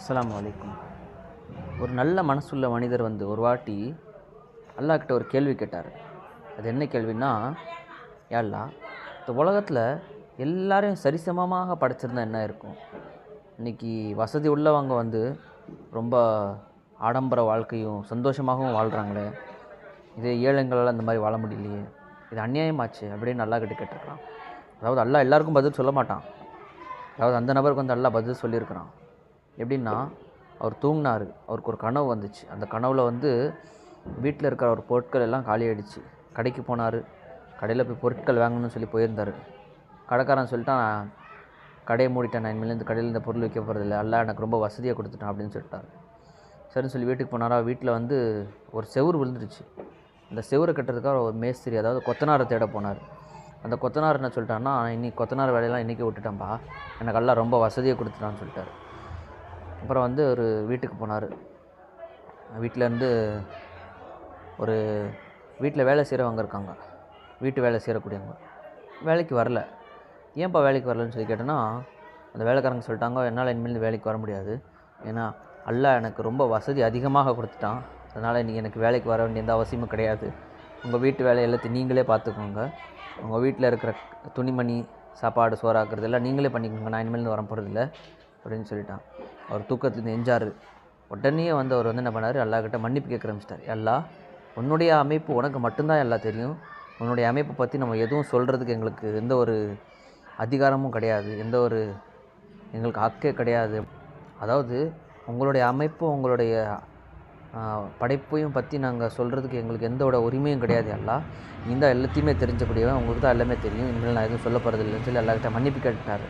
அஸ்லாம் அலைக்கும். ஒரு நல்ல மனசுள்ள மனிதர் வந்து ஒரு வாட்டி அல்லாக்கிட்ட ஒரு கேள்வி கேட்டார். அது என்ன கேள்வின்னா யாழ்லா இந்த உலகத்தில் எல்லாரையும் சரிசமமாக படைச்சிருந்தா என்ன இருக்கும்? இன்றைக்கி வசதி உள்ளவங்க வந்து ரொம்ப ஆடம்பர வாழ்க்கையும் சந்தோஷமாகவும் வாழ்கிறாங்களே இதே ஏழைங்களால் அந்த மாதிரி வாழ முடியலையே. இது அநியாயமாச்சு அப்படின்னு நல்லா கிட்ட கேட்டிருக்கிறான். அதாவது அல்லா எல்லாருக்கும் பதில் சொல்ல மாட்டான். அதாவது அந்த நபருக்கு வந்து அல்லா பதில் சொல்லியிருக்கிறான். எப்படின்னா அவர் தூங்கினார். அவருக்கு ஒரு கனவு வந்துச்சு. அந்த கனவில் வந்து வீட்டில் இருக்கிற ஒரு பொருட்கள் எல்லாம் காலி ஆகிடுச்சு கடைக்கு போனார். கடையில் போய் பொருட்கள் வாங்கணும்னு சொல்லி போயிருந்தார். கடைக்காரன் சொல்லிட்டான் "நான் கடையை மூடிட்டேன். நான் இனிமேல் இந்த கடையில் இந்த பொருள் வைக்க போகிறதில்ல அல்ல எனக்கு ரொம்ப வசதியாக கொடுத்துட்டான் அப்படின்னு சொல்லிட்டார். சரின்னு சொல்லி வீட்டுக்கு போனாரா? வீட்டில் வந்து ஒரு செவுரு விழுந்துருச்சு. அந்த செவுரை கட்டுறதுக்காக ஒரு மேஸ்திரி அதாவது கொத்தனாரை தேட போனார். அந்த கொத்தனார் என்ன சொல்லிட்டான்னா இன்னைக்கு கொத்தனார் வேலையெல்லாம் இன்றைக்கி விட்டுட்டேன்ப்பா எனக்கு எல்லாம் ரொம்ப வசதியாக கொடுத்துட்டான்னு சொல்லிட்டார். அப்புறம் வந்து ஒரு வீட்டுக்கு போனார். வீட்டிலேருந்து ஒரு வீட்டில் வேலை செய்கிறவங்க இருக்காங்க. வீட்டு வேலை செய்யக்கூடியவங்க வேலைக்கு வரல. ஏன்ப்பா வேலைக்கு வரலன்னு சொல்லி கேட்டேன்னா அந்த வேலைக்காரங்க சொல்லிட்டாங்க என்னால் இனிமேல் வேலைக்கு வர முடியாது. ஏன்னா அல்லாஹ் எனக்கு ரொம்ப வசதி அதிகமாக கொடுத்துட்டான். அதனால் இன்றைக்கி எனக்கு வேலைக்கு வர வேண்டிய எந்த அவசியமும் கிடையாது. உங்கள் வீட்டு வேலை எல்லாத்தையும் நீங்களே பார்த்துக்கோங்க. உங்கள் வீட்டில் இருக்கிற துணிமணி சாப்பாடு சோறாக்குறது எல்லாம் நீங்களே பண்ணிக்கோங்க. நான் இனிமேல் வர போகிறதில்ல அப்படின்னு சொல்லிட்டான். அவர் தூக்கத்துலேருந்து எஞ்சார். உடனே வந்து அவர் வந்து என்ன பண்ணார்? அல்லாஹ்கிட்ட மன்னிப்பு கேட்க ஆரம்பிச்சிட்டார் எல்லா உன்னுடைய அமைப்பு உனக்கு மட்டும்தான் எல்லாம் தெரியும். உன்னுடைய அமைப்பை பற்றி நம்ம எதுவும் சொல்கிறதுக்கு எங்களுக்கு எந்த ஒரு அதிகாரமும் கிடையாது. எந்த ஒரு எங்களுக்கு ஹக்கே கிடையாது. அதாவது உங்களுடைய அமைப்பு உங்களுடைய படைப்பையும் பற்றி நாங்கள் சொல்கிறதுக்கு எங்களுக்கு எந்த ஒரு உரிமையும் கிடையாது எல்லாம் நீ தான் எல்லாத்தையுமே தெரிஞ்சக்கூடியவன் உங்களுக்கு தான் எல்லாமே தெரியும். இனிமேல் நான் எதுவும் சொல்ல போகிறதில்லைன்னு சொல்லி எல்லாருக்கிட்ட மன்னிப்பு கேட்டுட்டார்